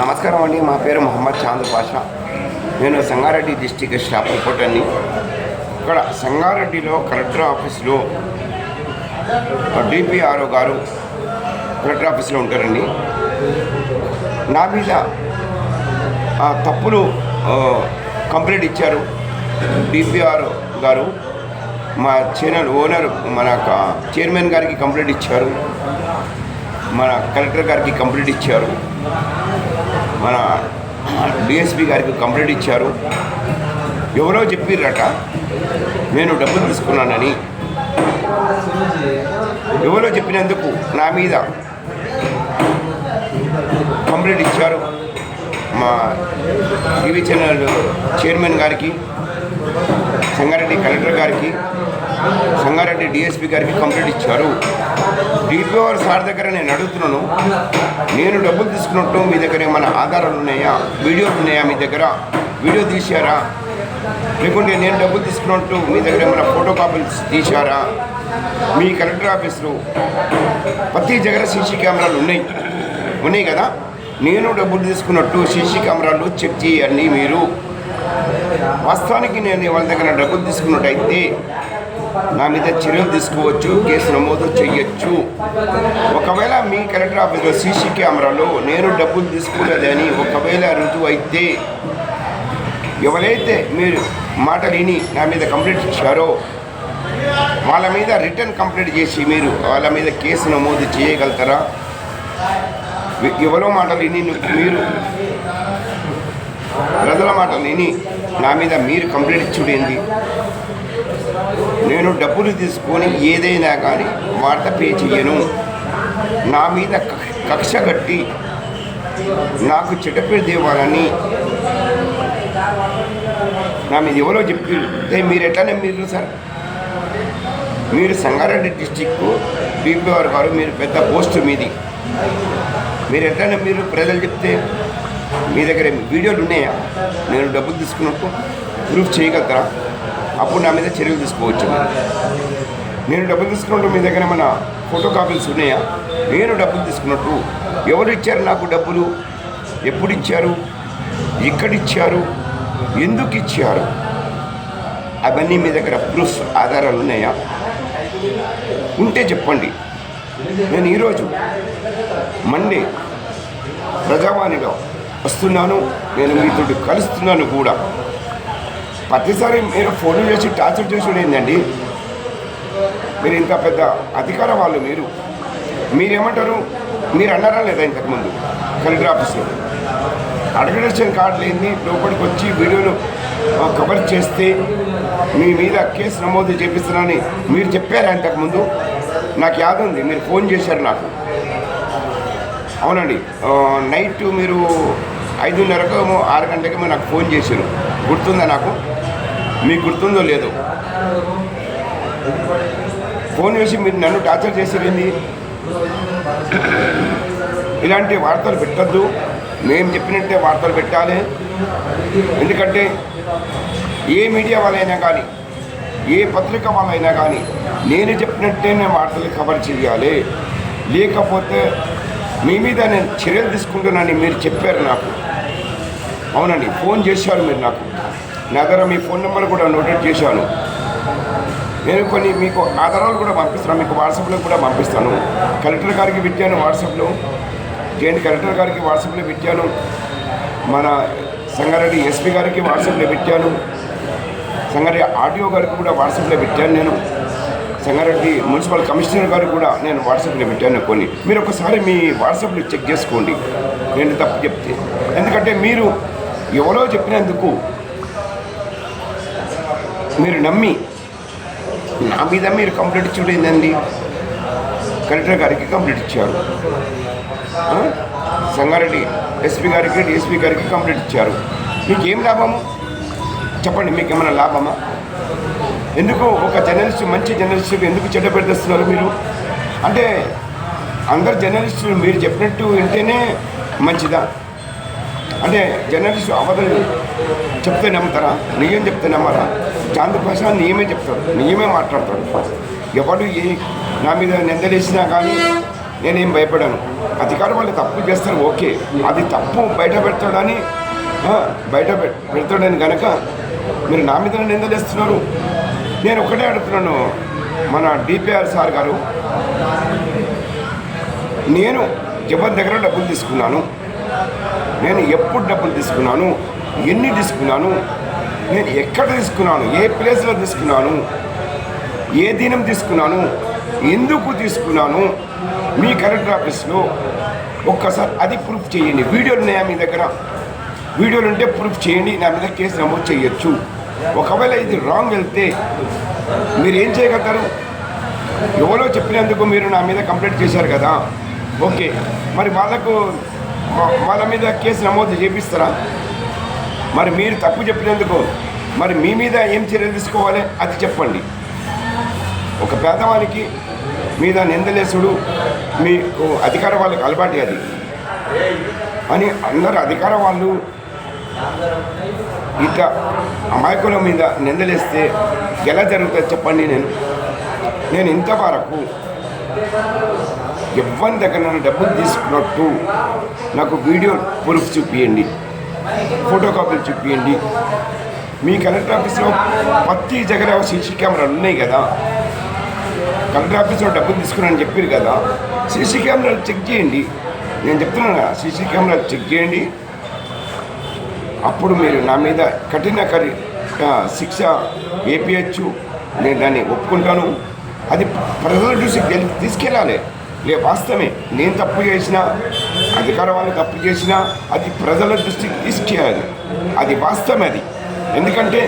నమస్కారం అండి. మా పేరు మొహమ్మద్ చాంద్ పాషా. నేను సంగారెడ్డి డిస్టిక్ స్టాఫ్ రిపోర్టర్ని ఇక్కడ సంగారెడ్డిలో కలెక్టర్ ఆఫీస్లో డిపిఆర్ఓ గారు కలెక్టర్ ఆఫీస్లో ఉంటారండి. నా మీద తప్పులు కంప్లీట్ కంప్లైంట్ ఇచ్చారు డిపిఆర్ఓ గారు. మా ఛానల్ ఓనర్ మన చైర్మన్ గారికి కంప్లైంట్ ఇచ్చారు. మన కలెక్టర్ గారికి కంప్లీట్ ఇచ్చారు. మన డిఎస్పి గారికి కంప్లైంట్ ఇచ్చారు. ఎవరో చెప్పిర్రట నేను డబ్బులు తీసుకున్నానని. ఎవరో చెప్పినందుకు నా మీద కంప్లైంట్ ఇచ్చారు మా టీవీ ఛానల్ చైర్మన్ గారికి సంగారెడ్డి కలెక్టర్ గారికి సంగారెడ్డి డిఎస్పి గారికి కంప్లైంట్ ఇచ్చారు. డిపిఓఆర్ సార్ దగ్గర నేను అడుగుతున్నాను. నేను డబ్బులు తీసుకున్నట్టు మీ దగ్గర ఏమైనా ఆధారాలు ఉన్నాయా? వీడియోలు ఉన్నాయా మీ దగ్గర? వీడియో తీశారా? లేకుంటే నేను డబ్బులు తీసుకున్నట్టు మీ దగ్గర ఏమైనా ఫోటో కాపీలు తీశారా? మీ కలెక్టర్ ఆఫీసులో ప్రతి దగ్గర సీసీ కెమెరాలు ఉన్నాయి. ఉన్నాయి కదా? నేను డబ్బులు తీసుకున్నట్టు సీసీ కెమెరాలు చెక్ చేయండి మీరు. వాస్తవానికి నేను వాళ్ళ దగ్గర డబ్బులు తీసుకున్నట్టయితే నా మీద చర్యలు తీసుకోవచ్చు కేసు నమోదు చేయొచ్చు. ఒకవేళ మీ కలెక్టర్ ఆఫీస్లో సీసీ కెమెరాలో నేను డబ్బులు తీసుకోలేదని ఒకవేళ రుజువు అయితే ఎవరైతే మీరు మాట విని నా మీద కంప్లైంట్ ఇచ్చారో వాళ్ళ మీద రిటర్న్ కంప్లైంట్ చేసి మీరు వాళ్ళ మీద కేసు నమోదు చేయగలుగుతారా? ఎవరో మాటలు విని మీరు ప్రజల మాటలు విని నా మీద మీరు కంప్లైంట్ ఇచ్చుడేంది? నేను డబ్బులు తీసుకొని ఏదైనా కానీ వార్త పే చెయ్యను నా మీద కక్ష- కక్ష కట్టి నాకు చెడ్డపేరు దేవాలని నా మీద ఎవరో చెప్పి మీరు ఎట్లా నమ్మిరు సార్? మీరు సంగారెడ్డి డిస్టిక్ డిపిఆర్ గారు మీరు పెద్ద పోస్టు మీది. మీరు ఎట్లా మీరు ప్రజలు చెప్తే మీ దగ్గర వీడియోలు ఉన్నాయా? నేను డబ్బులు తీసుకున్నట్టు ప్రూఫ్ చేయగలుగుతారా? అప్పుడు నా మీద చర్యలు తీసుకోవచ్చు. నేను డబ్బులు తీసుకున్నట్టు మీ దగ్గర ఏమైనా ఫోటో కాపీస్ ఉన్నాయా? నేను డబ్బులు తీసుకున్నట్టు ఎవరు ఇచ్చారు నాకు డబ్బులు? ఎప్పుడు ఇచ్చారు? ఎక్కడ ఇచ్చారు? ఎందుకు ఇచ్చారు? అవన్నీ మీ దగ్గర ప్రూఫ్ ఆధారాలు ఉన్నాయా? ఉంటే చెప్పండి. నేను ఈరోజు మండే ప్రజావాణిలో వస్తున్నాను. నేను మీతో కలుస్తున్నాను కూడా. ప్రతిసారి మీరు ఫోన్ చేసి టార్చర్ చేసి ఏంటండి మీరు ఇంత పెద్ద అధికార వాళ్ళు మీరు. మీరేమంటారు? మీరు అన్నారా లేదా ఇంతకుముందు? కలెక్టర్ ఆఫీస్లో. అడ్మినిస్ట్రేషన్ కార్డు లేని లోపలికి వచ్చి వీడియోను కవర్ చేస్తే మీ మీద కేసు నమోదు చేపిస్తున్నానని మీరు చెప్పారా ఇంతకుముందు? నాకు యాద ఉంది మీరు ఫోన్ చేశారు నాకు. అవునండి నైట్ మీరు ఐదున్నరకు ఆరు గంటలకేమో నాకు ఫోన్ చేశారు. గుర్తుందా నాకు? మీకు గుర్తుందో లేదో? ఫోన్ చేసి మీరు నన్ను టార్చర్ చేసేది ఇలాంటి వార్తలు పెట్టద్దు. మేము చెప్పినట్టే వార్తలు పెట్టాలి. ఎందుకంటే ఏ మీడియా వాళ్ళైనా కానీ ఏ పత్రిక వాళ్ళైనా కానీ నేను చెప్పినట్టే వార్తలు కవర్ చేయాలి. లేకపోతే మీ మీద నేను చర్యలు తీసుకుంటున్నానని మీరు చెప్పారు నాకు. అవునండి ఫోన్ చేశారు మీరు నాకు. నా దగ్గర మీ ఫోన్ నెంబర్ కూడా నోటెడ్ చేశాను. నేను కొన్ని మీకు ఆధారాలు కూడా పంపిస్తాను మీకు వాట్సాప్లో కూడా పంపిస్తాను. కలెక్టర్ గారికి పెట్టాను వాట్సాప్లో జేఎంట్ కలెక్టర్ గారికి వాట్సాప్లో పెట్టాను. మన సంగారెడ్డి ఎస్పీ గారికి వాట్సాప్లో పెట్టాను. సంగారెడ్డి ఆర్డీఓ గారికి కూడా వాట్సాప్లో పెట్టాను నేను. సంగారెడ్డి మున్సిపల్ కమిషనర్ గారికి కూడా నేను వాట్సాప్లో పెట్టాను కొన్ని. మీరు ఒకసారి మీ వాట్సాప్లో చెక్ చేసుకోండి. నేను తప్పు చెప్తే. ఎందుకంటే మీరు ఎవరో చెప్పినందుకు మీరు నమ్మి నా మీద మీరు కంప్లైంట్ ఇచ్చుడు ఏందండి? కలెక్టర్ గారికి కంప్లైంట్ ఇచ్చారు. సంగారెడ్డి ఎస్పీ గారికి డిఎస్పీ గారికి కంప్లైంట్ ఇచ్చారు. మీకు ఏం లాభము? చెప్పండి మీకు ఏమైనా లాభమా? ఎందుకు ఒక జర్నలిస్ట్ మంచి జర్నలిస్ట్ ఎందుకు చెడ్డ పెడుతున్నారు మీరు? అంటే అందరు జర్నలిస్టులు మీరు చెప్పినట్టు వింటేనే మంచిదా? అంటే జర్నలిస్ట్ అబద్ధం చెప్తే నమ్ముతారా? నిజం చెప్తే నమ్మరా? చాంద్ర ప్రసాద్ నియమే చెప్తాడు నియమే మాట్లాడతాడు ఎవడు ఏ నా మీద నిందలేసినా కానీ నేనేం భయపడాను. అధికారం వాళ్ళు తప్పు చేస్తారు ఓకే. అది తప్పు బయట పెడతాడని బయట పెడతాడని కనుక మీరు నా మీద నిందలేస్తున్నారు. నేను ఒకటే అడుగుతున్నాను మన డిపిఆర్ సార్ గారు. నేను ఎవరి దగ్గర డబ్బులు తీసుకున్నాను? నేను ఎప్పుడు డబ్బులు తీసుకున్నాను? ఎన్ని తీసుకున్నాను? నేను ఎక్కడ తీసుకున్నాను? ఏ ప్లేస్లో తీసుకున్నాను? ఏ దినం తీసుకున్నాను? ఎందుకు తీసుకున్నాను? మీ కలెక్టర్ ఆఫీస్లో ఒక్కసారి అది ప్రూఫ్ చేయండి. వీడియోలు ఉన్నాయా మీ దగ్గర? వీడియోలు ఉంటే ప్రూఫ్ చేయండి. నా మీద కేసు నమోదు చేయొచ్చు. ఒకవేళ ఇది రాంగ్ వెళ్తే మీరు ఏం చేయగలుగుతారు? ఎవరో చెప్పినందుకు మీరు నా మీద కంప్లైంట్ చేశారు కదా. ఓకే. మరి వాళ్ళకు వాళ్ళ మీద కేసు నమోదు చేపిస్తారా? మరి మీరు తప్పు చెప్పినందుకు మరి మీ మీద ఏం చర్యలు తీసుకోవాలి అది చెప్పండి. ఒక పేదవానికి మీద నిందలేసుడు మీకు అధికార వాళ్ళకి అలవాటు అది. అని అందరు అధికార వాళ్ళు ఇట్లా అమాయకుల మీద నిందలేస్తే ఎలా జరుగుతుంది చెప్పండి నేను. నేను ఇంతవరకు ఎవరి దగ్గర డబ్బులు తీసుకున్నట్టు నాకు వీడియో ప్రూఫ్ చూపించండి ఫోటో కాపీలు చూపించండి మీ కలెక్టర్ ఆఫీస్లో ప్రతి దగ్గర సీసీ కెమెరాలు ఉన్నాయి కదా. కలెక్టర్ ఆఫీస్లో డబ్బులు తీసుకున్నాను చెప్పారు కదా. సీసీ కెమెరాలు చెక్ చేయండి. నేను చెప్తున్నాను కదా సీసీ కెమెరాలు చెక్ చేయండి. అప్పుడు మీరు నా మీద కఠిన కరి శిక్ష వేపించచ్చు నేను దాన్ని ఒప్పుకుంటాను. అది ప్రజల చూసి తీసుకెళ్ళాలి. లే వాస్తవమే. నేను తప్పు చేసినా అధికార వాళ్ళు తప్పు చేసినా అది ప్రజల దృష్టికి తీసుకెళ్ళాలి అది వాస్తవం అది. ఎందుకంటే